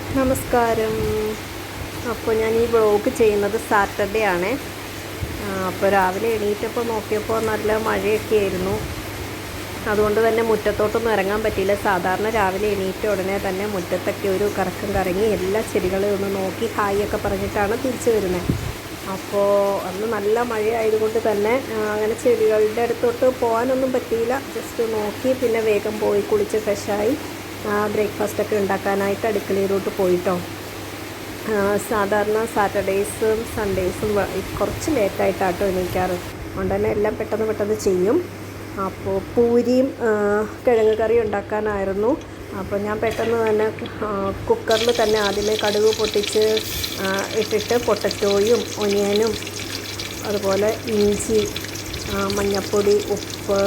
നമസ്കാരം. അപ്പോൾ ഞാൻ ഈ വ്ളോഗ് ചെയ്യുന്നത് സാറ്റർഡേ ആണ്. അപ്പോൾ രാവിലെ എണീറ്റപ്പോൾ നോക്കിയപ്പോൾ നല്ല മഴയൊക്കെ ആയിരുന്നു. അതുകൊണ്ട് തന്നെ മുറ്റത്തോട്ടൊന്നും ഇറങ്ങാൻ പറ്റിയില്ല. സാധാരണ രാവിലെ എണീറ്റ ഉടനെ തന്നെ മുറ്റത്തൊക്കെ ഒരു കറക്കം കറങ്ങി എല്ലാ ചെടികളും ഒന്ന് നോക്കി ഹായ് ഒക്കെ പറഞ്ഞിട്ടാണ് തിരിച്ചു വരുന്നത്. അപ്പോൾ അന്ന് നല്ല മഴയായതുകൊണ്ട് തന്നെ അങ്ങനെ ചെടികളുടെ അടുത്തോട്ട് പോകാനൊന്നും പറ്റിയില്ല. ജസ്റ്റ് നോക്കി പിന്നെ വേഗം പോയി കുളിച്ച് ഫ്രഷായി ബ്രേക്ക്ഫാസ്റ്റൊക്കെ ഉണ്ടാക്കാനായിട്ട് അടുക്കളയിലോട്ട് പോയിട്ടോ. സാധാരണ സാറ്റർഡേയ്സും സൺഡേയ്സും കുറച്ച് ലേറ്റായിട്ടാട്ടോ എണീക്കാറ്. അതുകൊണ്ട് തന്നെ എല്ലാം പെട്ടെന്ന് പെട്ടെന്ന് ചെയ്യും. അപ്പോൾ പൂരിയും കിഴങ്ങ് കറി ഉണ്ടാക്കാനായിരുന്നു. അപ്പോൾ ഞാൻ പെട്ടെന്ന് തന്നെ കുക്കറിൽ തന്നെ ആദ്യമേ കടുക് പൊട്ടിച്ച് ഇട്ടിട്ട് പൊട്ടറ്റോയും ഒനിയനും അതുപോലെ ഇഞ്ചി മഞ്ഞൾപ്പൊടി ഉപ്പ്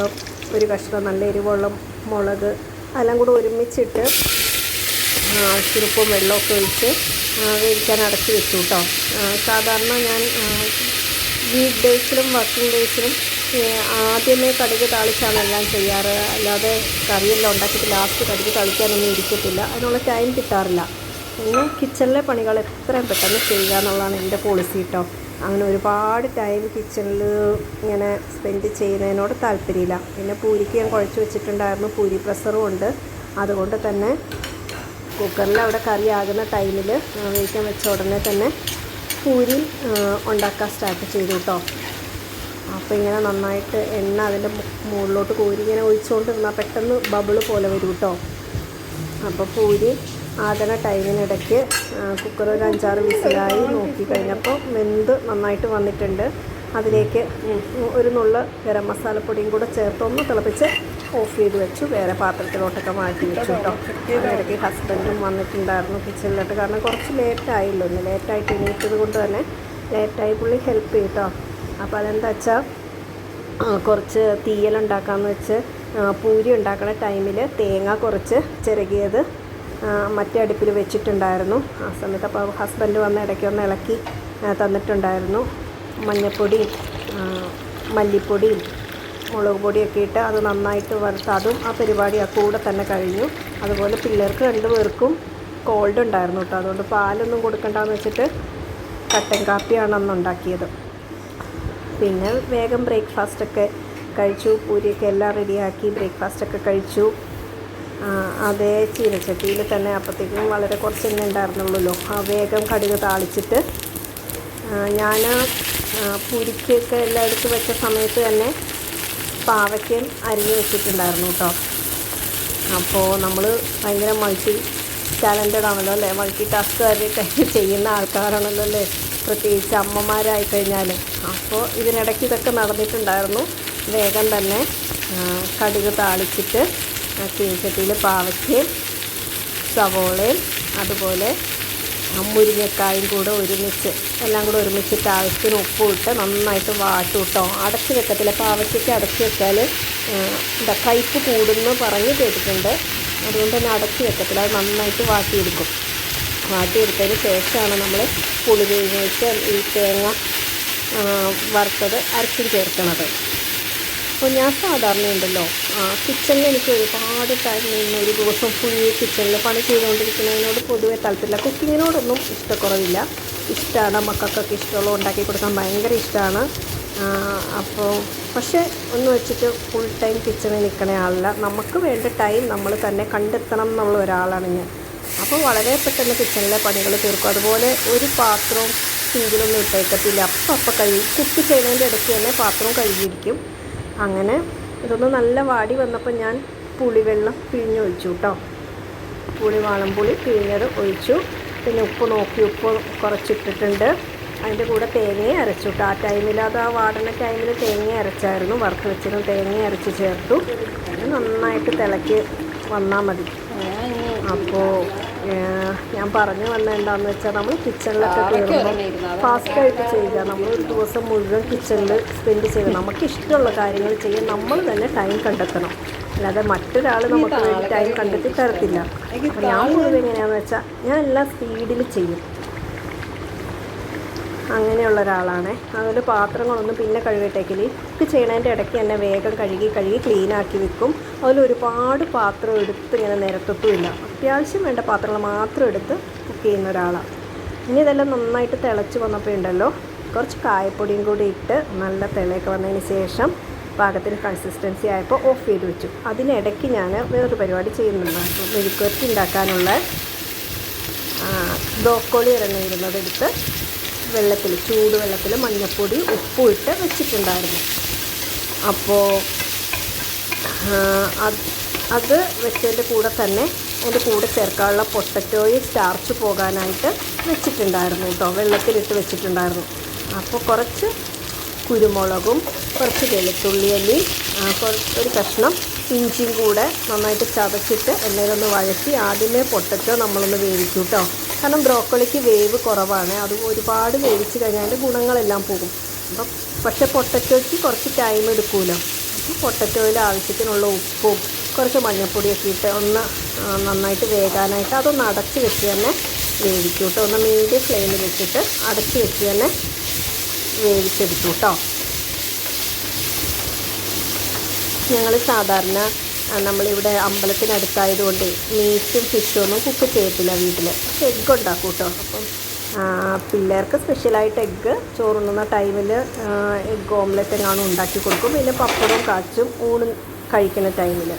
ഒരു കഷ്ണം നല്ല എരിവുള്ള മുളക് എല്ലാം കൂടെ ഒരുമിച്ചിട്ട് ചുരുപ്പും വെള്ളമൊക്കെ ഒഴിച്ച് വേവിക്കാൻ അടച്ച് വെച്ചു കേട്ടോ സാധാരണ ഞാൻ വീക്ക് ഡേയ്സിലും വർക്കിംഗ് ഡേയ്സിലും ആദ്യമേ കടുക് താളിച്ചാണ് എല്ലാം ചെയ്യാറ്. അല്ലാതെ കറിയെല്ലാം ഉണ്ടാക്കിയിട്ട് ലാസ്റ്റ് കടുക് തളിക്കാനൊന്നും ഇരിക്കത്തില്ല. അതിനുള്ള ടൈം കിട്ടാറില്ല. പിന്നെ കിച്ചണിലെ പണികൾ എത്രയും പെട്ടെന്ന് ചെയ്യുക എന്നുള്ളതാണ് എന്റെ പോളിസി കേട്ടോ അങ്ങനെ ഒരുപാട് ടൈം കിച്ചണിൽ ഇങ്ങനെ സ്പെൻഡ് ചെയ്യുന്നതിനോട് താല്പര്യമില്ല. പിന്നെ പൂരിക്ക് ഞാൻ കുഴച്ച് വെച്ചിട്ടുണ്ടായിരുന്നു. പൂരി പ്രഷറും ഉണ്ട്. അതുകൊണ്ട് തന്നെ കുക്കറിൽ അവിടെ കറി ആകുന്ന ടൈമിൽ വേവിക്കാൻ വെച്ച ഉടനെ തന്നെ പൂരി ഉണ്ടാക്കാൻ സ്റ്റാർട്ട് ചെയ്തു കേട്ടോ അപ്പോൾ ഇങ്ങനെ നന്നായിട്ട് എണ്ണ അതിന്റെ മുകളിലോട്ട് കോരി ഇങ്ങനെ ഒഴിച്ചുകൊണ്ടിരുന്നാൽ പെട്ടെന്ന് ബബിൾ പോലെ വരും കേട്ടോ അപ്പോൾ പൂരി ആകണ ടൈമിനിടയ്ക്ക് കുക്കർ ഒരു അഞ്ചാറ് വിസിലായി നോക്കി കഴിഞ്ഞപ്പോൾ വെന്ത് നന്നായിട്ട് വന്നിട്ടുണ്ട്. അതിലേക്ക് ഒരു നുള്ള ഗരം മസാലപ്പൊടിയും കൂടെ ചേർത്ത് ഒന്ന് തിളപ്പിച്ച് ഓഫ് ചെയ്ത് വെച്ചു. വേറെ പാത്രത്തിലോട്ടൊക്കെ മാറ്റി വെച്ചു കേട്ടോ. ഇടയ്ക്ക് ഹസ്ബൻഡും വന്നിട്ടുണ്ടായിരുന്നു കിച്ചണിലോട്ട്. കാരണം കുറച്ച് ലേറ്റായില്ലോ ഒന്ന് ലേറ്റായിട്ട് എണീറ്റത് കൊണ്ട് തന്നെ ലേറ്റായി പുള്ളി ഹെൽപ്പ് ചെയ്യട്ടോ അപ്പോൾ അതെന്താ വെച്ചാൽ കുറച്ച് തീയലുണ്ടാക്കാമെന്ന് വെച്ച് പൂരി ഉണ്ടാക്കുന്ന ടൈമിൽ തേങ്ങ കുറച്ച് ചിരകിയത് മറ്റേ അടുപ്പിൽ വെച്ചിട്ടുണ്ടായിരുന്നു. ആ സമയത്ത് അപ്പോൾ ഹസ്ബൻഡ് വന്ന് ഇടയ്ക്ക് ഒന്ന് ഇളക്കി തന്നിട്ടുണ്ടായിരുന്നു. മഞ്ഞൾപ്പൊടിയും ആ, മല്ലിപ്പൊടിയും മുളക് പൊടിയൊക്കെ ഇട്ട് അത് നന്നായിട്ട് വറുത്ത് അതും ആ പരിപാടി ആ കൂടെ തന്നെ കഴിഞ്ഞു. അതുപോലെ പിള്ളേർക്ക് രണ്ടുപേർക്കും കോൾഡ് ഉണ്ടായിരുന്നു കേട്ടോ. അതുകൊണ്ട് പാലൊന്നും കൊടുക്കണ്ടെന്ന് വെച്ചിട്ട് കട്ടൻ കാപ്പിയാണ് അന്ന് ഉണ്ടാക്കിയത്. പിന്നെ വേഗം ബ്രേക്ക്ഫാസ്റ്റൊക്കെ കഴിച്ചു. പൂരിയൊക്കെ എല്ലാം റെഡിയാക്കി ബ്രേക്ക്ഫാസ്റ്റൊക്കെ കഴിച്ചു. അതേ ചീനച്ചട്ടിയിൽ തന്നെ അപ്പോഴത്തേക്കും വളരെ കുറച്ച് എണ്ണ ഉണ്ടായിരുന്നുള്ളൂ വേഗം കടുക് താളിച്ചിട്ട് ഞാൻ പുരിക്കൊക്കെ എല്ലായിടത്തും വെച്ച സമയത്ത് തന്നെ പാവയ്ക്കയും അരിഞ്ഞ് വെച്ചിട്ടുണ്ടായിരുന്നു കേട്ടോ. അപ്പോൾ നമ്മൾ ഭയങ്കര മൾട്ടി ടാലന്റഡ് ആണല്ലോ അല്ലേ? മൾട്ടി ടാസ്ക് കാര്യമൊക്കെ ചെയ്യുന്ന ആൾക്കാരാണല്ലോ അല്ലേ? പ്രത്യേകിച്ച് അമ്മമാരായി കഴിഞ്ഞാൽ അപ്പോൾ ഇതിനിടയ്ക്ക് ഇതൊക്കെ നടന്നിട്ടുണ്ടായിരുന്നു. വേഗം തന്നെ കടുക് താളിച്ചിട്ട് ചീനച്ചട്ടിയിൽ പാവയ്ക്കയും സവോളയും അതുപോലെ മുരിങ്ങക്കായും കൂടെ ഒരുമിച്ച് എല്ലാം കൂടെ ഒരുമിച്ചിട്ട് ആവശ്യത്തിന് ഉപ്പും ഇട്ട് നന്നായിട്ട് വാട്ടും കേട്ടോ. അടച്ച് വെക്കത്തില്ല. പാവയ്ക്കൊക്കെ അടച്ച് വെച്ചാൽ എന്താ കയ്പ്പ് കൂടുമെന്ന് പറഞ്ഞ് കേട്ടിട്ടുണ്ട്. അതുകൊണ്ട് തന്നെ അടച്ച് വെക്കത്തില്ല. അത് നന്നായിട്ട് വാട്ടിയെടുക്കും. വാട്ടിയെടുത്തതിന് ശേഷമാണ് നമ്മൾ പുളി വെച്ച് ഈ തേങ്ങ വറുത്തത് അരച്ചും ചേർക്കണത് അപ്പോൾ ഞാൻ സാധാരണ ഉണ്ടല്ലോ കിച്ചണിൽ എനിക്ക് ഒരുപാട് ടൈം നിന്ന് ഒരു ദിവസം ഫുൾ കിച്ചണിൽ പണി ചെയ്തുകൊണ്ടിരിക്കുന്നതിനോട് പൊതുവേ താല്പര്യമില്ല. കുക്കിങ്ങിനോടൊന്നും ഇഷ്ടക്കുറവില്ല. ഇഷ്ടമാണ് മക്കൾക്കൊക്കെ ഇഷ്ടമുള്ള ഉണ്ടാക്കി കൊടുക്കാൻ ഭയങ്കര ഇഷ്ടമാണ് അപ്പോൾ പക്ഷേ ഒന്ന് വെച്ചിട്ട് ഫുൾ ടൈം കിച്ചണിൽ നിൽക്കണ ആളല്ല. നമുക്ക് വേണ്ട ടൈം നമ്മൾ തന്നെ കണ്ടെത്തണം എന്നുള്ള ഒരാളാണ് ഞാൻ. അപ്പോൾ വളരെ പെട്ടെന്ന് കിച്ചണിലെ പണികൾ തീർക്കും. അതുപോലെ ഒരു പാത്രവും സിങ്കിലൊന്നും ഇട്ടേക്കത്തില്ല. അപ്പം അപ്പം കഴുകി കുക്ക് ചെയ്യുന്നതിന്റെ ഇടയ്ക്ക് തന്നെ പാത്രവും കഴുകിയിരിക്കും. അങ്ങനെ ഇതൊന്ന് നല്ല വാടി വന്നപ്പോൾ ഞാൻ പുളിവെള്ളം പിഴിഞ്ഞൊഴിച്ചു കേട്ടോ. പുളി വാളംപുളി പിഴിഞ്ഞത് ഒഴിച്ചു. പിന്നെ ഉപ്പ് നോക്കി ഉപ്പ് കുറച്ചിട്ടിട്ടുണ്ട്. അതിന്റെ കൂടെ തേങ്ങയെ അരച്ചു കേട്ടോ. ആ ടൈമിൽ അത് ആ വാടുന്ന ടൈമിൽ തേങ്ങ അരച്ചായിരുന്നു. വറുത്ത് വെച്ചിരുന്നു തേങ്ങ അരച്ച് ചേർത്തു. നന്നായിട്ട് തിളക്കി വന്നാൽ മതി. അപ്പോൾ ഞാൻ പറഞ്ഞു വന്ന എന്താണെന്ന് വെച്ചാൽ നമ്മൾ കിച്ചണിലൊക്കെ കയറുമ്പോൾ ഫാസ്റ്റായിട്ട് ചെയ്യുക. നമ്മൾ ഒരു ദിവസം മുഴുവൻ കിച്ചണിൽ സ്പെൻഡ് ചെയ്യുക. നമുക്ക് ഇഷ്ടമുള്ള കാര്യങ്ങൾ ചെയ്യാൻ നമ്മൾ തന്നെ ടൈം കണ്ടെത്തണം. അല്ലാതെ മറ്റൊരാൾ നമുക്ക് വേണ്ടി ടൈം കണ്ടെത്തി തരത്തില്ല. ഞാൻ മുഴുവൻ എങ്ങനെയാണെന്ന് വെച്ചാൽ ഞാൻ എല്ലാം സ്പീഡിൽ ചെയ്യും. അങ്ങനെയുള്ള ഒരാളാണ് അതുപോലെ പാത്രങ്ങളൊന്നും പിന്നെ കഴുകിട്ടേക്കില്ല കുക്ക് ചെയ്യണതിന്റെ ഇടയ്ക്ക് തന്നെ വേഗം കഴുകി കഴുകി ക്ലീനാക്കി വെക്കും. അതിൽ ഒരുപാട് പാത്രം എടുത്ത് ഇങ്ങനെ നിരത്തത്തുമില്ല അത്യാവശ്യം വേണ്ട പാത്രങ്ങൾ മാത്രം എടുത്ത് കുക്ക് ചെയ്യുന്ന ഒരാളാണ്. ഇനി ഇതെല്ലാം നന്നായിട്ട് തിളച്ച് വന്നപ്പോൾ ഉണ്ടല്ലോ. കുറച്ച് കായപ്പൊടിയും കൂടി ഇട്ട് നല്ല തിളയൊക്കെ വന്നതിന് ശേഷം പാകത്തിന് കൺസിസ്റ്റൻസി ആയപ്പോൾ ഓഫ് ചെയ്ത് വെച്ചു. അതിനിടയ്ക്ക് ഞാൻ വേറൊരു പരിപാടി ചെയ്യുന്നുണ്ടായിരുന്നു മെഴുക്കുവരട്ടി ഉണ്ടാക്കാനുള്ള ബ്രോക്കോളി ഇറങ്ങിയിരുന്നത് എടുത്ത് വെള്ളത്തിൽ ചൂടുവെള്ളത്തിൽ മഞ്ഞൾപ്പൊടി ഉപ്പും ഇട്ട് വെച്ചിട്ടുണ്ടായിരുന്നു. അപ്പോൾ അത് അത് വെച്ചതിന്റെ കൂടെ തന്നെ അതിന്റെ കൂടെ ചേർക്കാനുള്ള പൊട്ടറ്റോയും സ്റ്റാർച്ച് പോകാനായിട്ട് വെച്ചിട്ടുണ്ടായിരുന്നു കേട്ടോ. വെള്ളത്തിലിട്ട് വെച്ചിട്ടുണ്ടായിരുന്നു. അപ്പോൾ കുറച്ച് കുരുമുളകും കുറച്ച് വെളുത്തുള്ളി അല്ലി ഒരു കഷ്ണം ഇഞ്ചിയും കൂടെ നന്നായിട്ട് ചതച്ചിട്ട് എണ്ണയിലൊന്ന് വഴറ്റി ആദ്യമേ പൊട്ടറ്റോ നമ്മളൊന്ന് വേവിക്കും കേട്ടോ. കാരണം ബ്രോക്കോളിക്ക് വേവ് കുറവാണ്. അത് ഒരുപാട് വേവിച്ച് കഴിഞ്ഞാൽ അതിന്റെ ഗുണങ്ങളെല്ലാം പോകും. അപ്പം പക്ഷേ പൊട്ടറ്റോയ്ക്ക് കുറച്ച് ടൈം എടുക്കുമല്ലോ അപ്പോൾ പൊട്ടറ്റോയിൽ ആവശ്യത്തിനുള്ള ഉപ്പും കുറച്ച് മഞ്ഞൾപ്പൊടിയൊക്കെ ഇട്ട് ഒന്ന് നന്നായിട്ട് വേകാനായിട്ട് അതൊന്ന് അടച്ച് വെച്ച് തന്നെ വേവിക്കും കേട്ടോ ഒന്ന് മീഡിയം ഫ്ലെയിമിൽ വെച്ചിട്ട് അടച്ച് വെച്ച് തന്നെ വേവിച്ചെടുത്തു കേട്ടോ ഞങ്ങൾ സാധാരണ നമ്മളിവിടെ അമ്പലത്തിനടുത്തായതുകൊണ്ട് മീറ്റും ഫിഷും ഒന്നും കുക്ക് ചെയ്യത്തില്ല വീട്ടിൽ പക്ഷെ എഗ്ഗ് ഉണ്ടാക്കും കേട്ടോ അപ്പം പിള്ളേർക്ക് സ്പെഷ്യലായിട്ട് എഗ്ഗ് ചോറുണ്ണുന്ന ടൈമിൽ എഗ്ഗ് ഓംലെറ്റ് എങ്ങാനും ഉണ്ടാക്കി കൊടുക്കും. പിന്നെ പപ്പടവും കാച്ചും ഊണ് കഴിക്കുന്ന ടൈമിൽ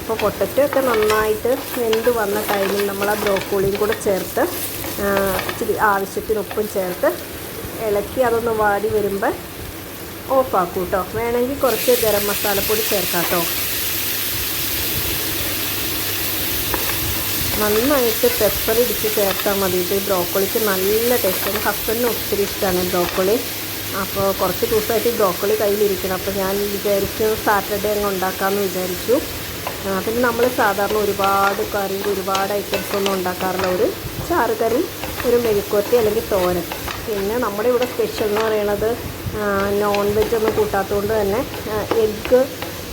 അപ്പോൾ പൊട്ടറ്റോ ഒക്കെ നന്നായിട്ട് വെന്ത് വന്ന ടൈമിൽ നമ്മൾ ആ ബ്രോക്കോളിയും കൂടെ ചേർത്ത് ഇച്ചിരി ആവശ്യത്തിന് ഉപ്പും ചേർത്ത് ഇളക്കി അതൊന്ന് വാടി വരുമ്പോൾ ഓഫാക്കും കേട്ടോ വേണമെങ്കിൽ കുറച്ച് ഗരം മസാലപ്പൊടി ചേർക്കാം കേട്ടോ നന്നായിട്ട് പെപ്പർ ഇടിച്ച് ചേർത്താൽ മതി ഇത് ബ്രോക്കോളിക്ക് നല്ല ടേസ്റ്റാണ് ഹസ്ബൻഡിന് ഒത്തിരി ഇഷ്ടമാണ് ബ്രോക്കോളി. അപ്പോൾ കുറച്ച് ദിവസമായിട്ട് ബ്രോക്കോളി കയ്യിലിരിക്കണം. അപ്പോൾ ഞാൻ വിചാരിച്ചു സാറ്റർഡേ അങ്ങ് ഉണ്ടാക്കാമെന്ന് വിചാരിച്ചു. പിന്നെ നമ്മൾ സാധാരണ ഒരുപാട് കറി ഒരുപാട് ഐറ്റംസ് ഒന്നും ഉണ്ടാക്കാറില്ല. ഒരു ചാറ് കറി ഒരു മെഴുക്കുവരട്ടി അല്ലെങ്കിൽ തോരൻ. പിന്നെ നമ്മുടെ ഇവിടെ സ്പെഷ്യൽ എന്ന് പറയുന്നത് നോൺ വെജ് ഒന്നും കൂട്ടാത്തതുകൊണ്ട് തന്നെ എഗ്ഗ്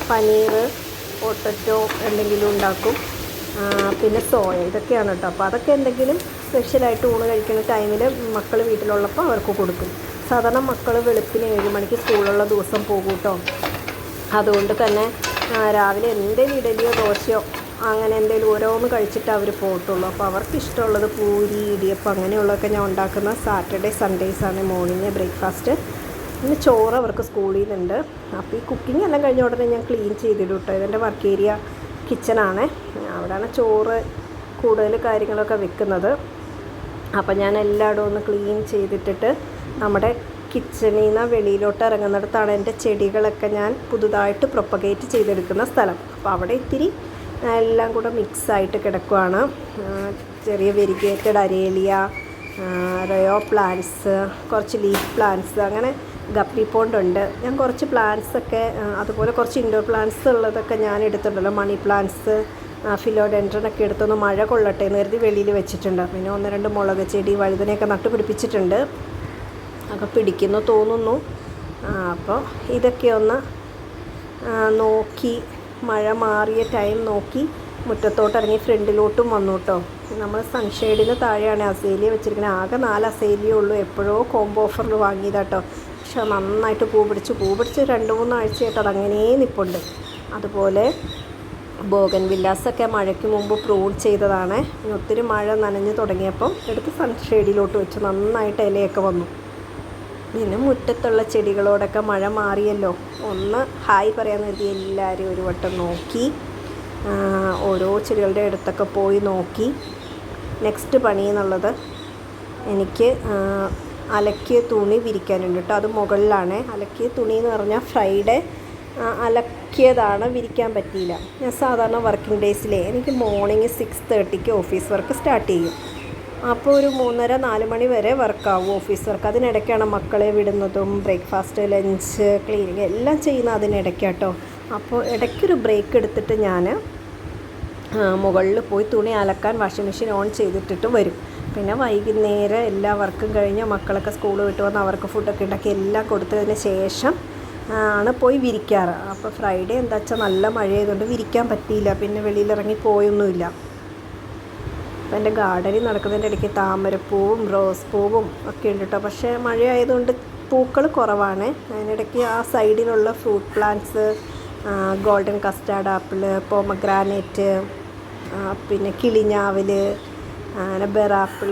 പനീർ പൊട്ടറ്റോ എന്തെങ്കിലും ഉണ്ടാക്കും. പിന്നെ സോയ ഇതൊക്കെയാണ് കേട്ടോ. അപ്പോൾ അതൊക്കെ എന്തെങ്കിലും സ്പെഷ്യലായിട്ട് ഊണ് കഴിക്കുന്ന ടൈമിൽ മക്കൾ വീട്ടിലുള്ളപ്പോൾ അവർക്ക് കൊടുക്കും. സാധാരണ മക്കൾ വെളുപ്പിന് ഏഴ് മണിക്ക് സ്കൂളുള്ള ദിവസം പോകും കേട്ടോ. അതുകൊണ്ട് തന്നെ രാവിലെ എന്തെങ്കിലും ഇഡലിയോ ദോശയോ അങ്ങനെ എന്തെങ്കിലും ഓരോന്ന് കഴിച്ചിട്ട് അവർ പോകത്തുള്ളൂ. അപ്പോൾ അവർക്ക് ഇഷ്ടമുള്ളത് പൂരി ഇടിയപ്പം അങ്ങനെയുള്ളതൊക്കെ ഞാൻ ഉണ്ടാക്കുന്ന സാറ്റർഡേ സൺഡേയ്സാണ് മോർണിംഗ് ബ്രേക്ക്ഫാസ്റ്റ് പിന്നെ ചോറ് അവർക്ക് സ്കൂളിൽ നിന്നുണ്ട് അപ്പോൾ ഈ കുക്കിംഗ് എല്ലാം കഴിഞ്ഞ ഉടനെ ഞാൻ ക്ലീൻ ചെയ്തിടും കേട്ടോ. ഇതെന്റെ വർക്ക് ഏരിയ കിച്ചണാണ് അവിടെയാണ് ചോറ് കൂടുതൽ കാര്യങ്ങളൊക്കെ വെക്കുന്നത്. അപ്പം ഞാൻ എല്ലായിടവും ഒന്ന് ക്ലീൻ ചെയ്തിട്ടിട്ട് നമ്മുടെ കിച്ചണിൽ നിന്ന് വെളിയിലോട്ട് ഇറങ്ങുന്നിടത്താണ് എന്റെ ചെടികളൊക്കെ ഞാൻ പുതുതായിട്ട് പ്രൊപ്പഗേറ്റ് ചെയ്തെടുക്കുന്ന സ്ഥലം. അപ്പോൾ അവിടെ ഇത്തിരി എല്ലാം കൂടെ മിക്സായിട്ട് കിടക്കുവാണ്. ചെറിയ വെരിഗേറ്റഡ് അരേലിയ റയോ പ്ലാന്റ്സ് കുറച്ച് ലീഫ് പ്ലാന്റ്സ് അങ്ങനെ ഗപ്പി പോണ്ടുണ്ട് ഞാൻ കുറച്ച് പ്ലാന്റ്സൊക്കെ അതുപോലെ കുറച്ച് ഇൻഡോർ പ്ലാന്റ്സ് ഉള്ളതൊക്കെ ഞാൻ എടുത്തിട്ടുണ്ടല്ലോ. മണി പ്ലാന്റ്സ് ഫിലോഡെൻഡ്രനൊക്കെ എടുത്തൊന്ന് മഴ കൊള്ളട്ടെ എന്ന് കരുതി വെളിയിൽ വെച്ചിട്ടുണ്ട്. പിന്നെ ഒന്ന് രണ്ട് മുളക് ചെടി വഴുതനയൊക്കെ നട്ടുപിടിപ്പിച്ചിട്ടുണ്ട് ഒക്കെ പിടിക്കുന്നു തോന്നുന്നു. അപ്പോൾ ഇതൊക്കെ ഒന്ന് നോക്കി മഴ മാറിയ ടൈം നോക്കി മുറ്റത്തോട്ട് ഇറങ്ങി ഫ്രണ്ടിലോട്ടും വന്നു കേട്ടോ നമ്മൾ സൺഷെയ്ഡിന് താഴെയാണ് അസേലിയ വെച്ചിരിക്കുന്നത്. ആകെ നാല് അസേലിയേ ഉള്ളൂ. എപ്പോഴോ കോംബോ ഓഫറിൽ വാങ്ങിയതാട്ടോ പക്ഷെ നന്നായിട്ട് പൂ പിടിച്ച് പൂ പിടിച്ച് രണ്ട് മൂന്നാഴ്ചയായിട്ട് അതങ്ങനെ നിൽപ്പുണ്ട് അതുപോലെ ബോഗൻ വില്ലാസൊക്കെ മഴയ്ക്ക് മുമ്പ് പ്രൂൺ ചെയ്തതാണ്. ഒത്തിരി മഴ നനഞ്ഞ് തുടങ്ങിയപ്പം എടുത്ത് സൺഷെയ്ഡിലോട്ട് വെച്ച് നന്നായിട്ട് ഇലയൊക്കെ വന്നു. പിന്നെ മുറ്റത്തുള്ള ചെടികളോടൊക്കെ മഴ മാറിയല്ലോ. ഒന്ന് ഹായ് പറയാൻ കരുതി എല്ലാവരും ഒരു വട്ടം നോക്കി. ഓരോ ചെടികളുടെ അടുത്തൊക്കെ പോയി നോക്കി. നെക്സ്റ്റ് പണി എന്നുള്ളത് എനിക്ക് അലക്കിയ തുണി വിരിക്കാനുണ്ട് കേട്ടോ. അത് മുകളിലാണ്. അലക്കിയ തുണി എന്ന് പറഞ്ഞാൽ ഫ്രൈഡേ അലക്കിയതാണ് വിരിക്കാൻ പറ്റിയില്ല. ഞാൻ സാധാരണ വർക്കിംഗ് ഡേയ്സിലെ എനിക്ക് മോർണിംഗ് സിക്സ് തേർട്ടിക്ക് ഓഫീസ് വർക്ക് സ്റ്റാർട്ട് ചെയ്യും. അപ്പോൾ ഒരു മൂന്നര നാല് മണി വരെ വർക്കാവും ഓഫീസ് വർക്ക് അതിനിടയ്ക്കാണ് മക്കളെ വിടുന്നതും ബ്രേക്ക്ഫാസ്റ്റ് ലഞ്ച് ക്ലീനിങ് എല്ലാം ചെയ്യുന്ന അതിനിടയ്ക്കാട്ടോ അപ്പോൾ ഇടയ്ക്കൊരു ബ്രേക്ക് എടുത്തിട്ട് ഞാൻ മുകളിൽ പോയി തുണി അലക്കാൻ വാഷിംഗ് മെഷീൻ ഓൺ ചെയ്തിട്ടിട്ട് വരും. പിന്നെ വൈകുന്നേരം എല്ലാ വർക്കും കഴിഞ്ഞ് മക്കളൊക്കെ സ്കൂൾ വിട്ട് വന്ന് അവർക്ക് ഫുഡൊക്കെ ഉണ്ടാക്കി എല്ലാം കൊടുത്തതിന് ശേഷം ആണ് പോയി വിരിക്കാറ്. അപ്പോൾ ഫ്രൈഡേ എന്താ വെച്ചാൽ നല്ല മഴയായതുകൊണ്ട് വിരിക്കാൻ പറ്റിയില്ല. പിന്നെ വെളിയിലിറങ്ങി പോയൊന്നുമില്ല. അപ്പോൾ എന്റെ ഗാർഡനിൽ നടക്കുന്നതിന്റെ ഇടയ്ക്ക് താമരപ്പൂവും റോസ് പൂവും ഒക്കെ ഉണ്ട് കേട്ടോ പക്ഷേ മഴയായതുകൊണ്ട് പൂക്കൾ കുറവാണ്. അതിനിടയ്ക്ക് ആ സൈഡിലുള്ള fruit plants golden custard apple pomegranate പിന്നെ കിളിഞ്ഞാവൽ അങ്ങനെ ആപ്പിൾ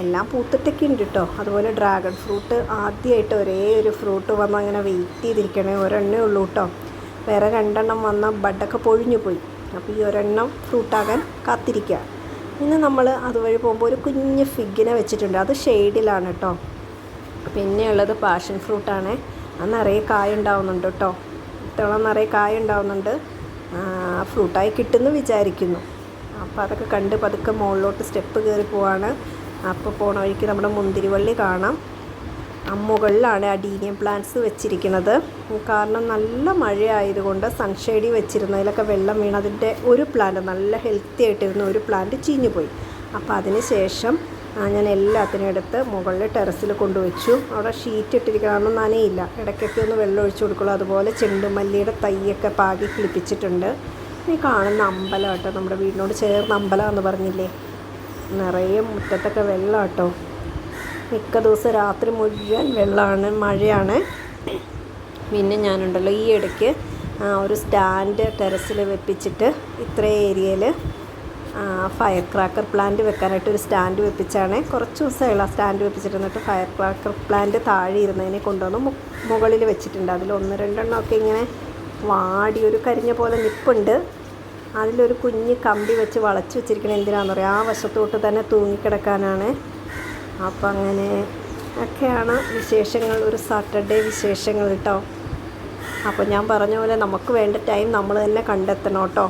എല്ലാം പൂത്തിട്ടൊക്കെ ഉണ്ട് കേട്ടോ അതുപോലെ ഡ്രാഗൺ ഫ്രൂട്ട് ആദ്യമായിട്ട് ഒരേ ഒരു ഫ്രൂട്ട് വന്ന് അങ്ങനെ വെയിറ്റ് ചെയ്തിരിക്കണേ. ഒരെണ്ണേ ഉള്ളൂ കേട്ടോ വേറെ രണ്ടെണ്ണം വന്നാൽ ബഡൊക്കെ പൊഴിഞ്ഞു പോയി. അപ്പോൾ ഈ ഒരെണ്ണം ഫ്രൂട്ടാകാൻ കാത്തിരിക്കുക പിന്നെ നമ്മൾ അതുവഴി പോകുമ്പോൾ ഒരു കുഞ്ഞ് ഫിഗിനെ വെച്ചിട്ടുണ്ട്. അത് ഷെയ്ഡിലാണ് കേട്ടോ പിന്നെയുള്ളത് പാഷൻ ഫ്രൂട്ടാണ്. അത് നിറയെ കായ ഉണ്ടാവുന്നുണ്ട് കേട്ടോ ഇത്തവണ നിറയെ കായ ഉണ്ടാവുന്നുണ്ട്. ഫ്രൂട്ടായി കിട്ടുമെന്ന് വിചാരിക്കുന്നു. അപ്പോൾ അതൊക്കെ കണ്ട് പതുക്കെ മുകളിലോട്ട് സ്റ്റെപ്പ് കയറി പോവാണ്. അപ്പോൾ പോണ വഴിക്ക് നമ്മുടെ മുന്തിരിവള്ളി കാണാം. ആ മുകളിലാണ് അഡീനിയം പ്ലാന്റ്സ് വെച്ചിരിക്കുന്നത്. കാരണം നല്ല മഴയായതുകൊണ്ട് സൺഷെയ്ഡിൽ വെച്ചിരുന്നതിലൊക്കെ വെള്ളം വീണ് അതിന്റെ ഒരു പ്ലാന്റ് നല്ല ഹെൽത്തി ആയിട്ടിരുന്ന ഒരു പ്ലാന്റ് ചീഞ്ഞു പോയി. അപ്പോൾ അതിന് ശേഷം ഞാൻ എല്ലാത്തിനും എടുത്ത് മുകളിൽ ടെറസിൽ കൊണ്ടുവച്ചു. അവിടെ ഷീറ്റ് ഇട്ടിരിക്കണമെന്ന് നനയില്ല. ഇടയ്ക്കൊക്കെ ഒന്ന് വെള്ളം ഒഴിച്ചു കൊടുക്കുള്ളൂ. അതുപോലെ ചെണ്ടുമല്ലിയുടെ തൈയൊക്കെ പാകി കിളിപ്പിച്ചിട്ടുണ്ട്. ഈ കാണുന്ന അമ്പലം കേട്ടോ നമ്മുടെ വീടിനോട് ചേർന്ന അമ്പലം എന്ന് പറഞ്ഞില്ലേ? നിറയെ മുറ്റത്തൊക്കെ വെള്ളം കേട്ടോ. മിക്ക ദിവസം രാത്രി മുഴുവൻ വെള്ളമാണ് മഴയാണ്. പിന്നെ ഞാനുണ്ടല്ലോ ഈ ഇടയ്ക്ക് ഒരു സ്റ്റാൻഡ് ടെറസിൽ വെപ്പിച്ചിട്ട് ഇത്ര ഏരിയയിൽ ഫയർ ക്രാക്കർ പ്ലാന്റ് വെക്കാനായിട്ട് ഒരു സ്റ്റാൻഡ് വെപ്പിച്ചാണ്. കുറച്ച് ദിവസമായുള്ള സ്റ്റാൻഡ് വെപ്പിച്ചിട്ടിരുന്നിട്ട് ഫയർ ക്രാക്കർ പ്ലാന്റ് താഴെ ഇരുന്നതിനെ കൊണ്ടുവന്ന് മുകളിൽ വെച്ചിട്ടുണ്ട്. അതിൽ ഒന്ന് രണ്ടെണ്ണം ഒക്കെ ഇങ്ങനെ വാടി ഒരു കരിഞ്ഞ പോലെ നിപ്പുണ്ട്. അതിലൊരു കുഞ്ഞ് കമ്പി വെച്ച് വളച്ച് വെച്ചിരിക്കണത് എന്തിനാണെന്ന് പറയാം ആ വശത്തോട്ട് തന്നെ തൂങ്ങിക്കിടക്കാനാണ്. അപ്പം അങ്ങനെ ഒക്കെയാണ് വിശേഷങ്ങൾ. ഒരു സാറ്റർഡേ വിശേഷങ്ങൾ കേട്ടോ അപ്പോൾ ഞാൻ പറഞ്ഞ പോലെ നമുക്ക് വേണ്ട ടൈം നമ്മൾ തന്നെ കണ്ടെത്തണം കേട്ടോ